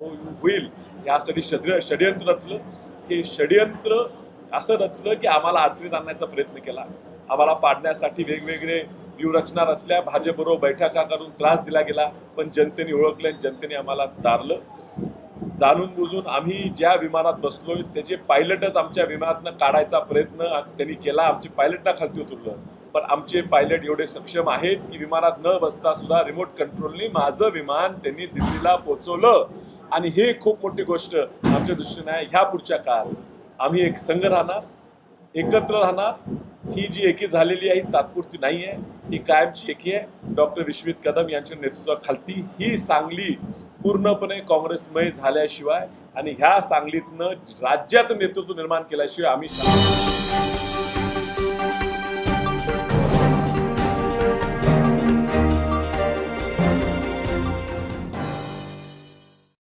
हो, होईल. यासाठी षड्य षडयंत्र रचलं. हे षडयंत्र असं रचलं की आम्हाला अडचणीत आणण्याचा प्रयत्न केला. आम्हाला पाडण्यासाठी वेगवेगळे व्यूहरचना रचल्या. भाजपबरोबर बैठका करून त्रास दिला गेला पण जनतेने ओळखलं आणि जनतेने आम्हाला तारलं. जाणून बुजून आम्ही ज्या विमानात बसलोय त्याचे पायलटच आमच्या विमानातनं काढायचा प्रयत्न त्यांनी केला. आमचे पायलटना खालती उतरलं. पण आमचे पायलट एवढे सक्षम आहेत की विमानात न बसता सुद्धा रिमोट कंट्रोलनी माझं विमान त्यांनी दिल्लीला पोहोचवलं आणि हे खूप मोठी गोष्ट आमच्या दृष्टीने आहे. ह्या पुढच्या काळात आम्ही एक संघ राहणार एकत्र राहणार. ही जी एकी झालेली आहे तात्पुरती नाही आहे. ही कायमची एकी आहे. डॉक्टर विश्वित कदम यांच्या नेतृत्वाखालती ही सांगली पूर्णपणे काँग्रेसमय झाल्याशिवाय आणि ह्या सांगलीतनं राज्याचं नेतृत्व निर्माण केल्याशिवाय आम्ही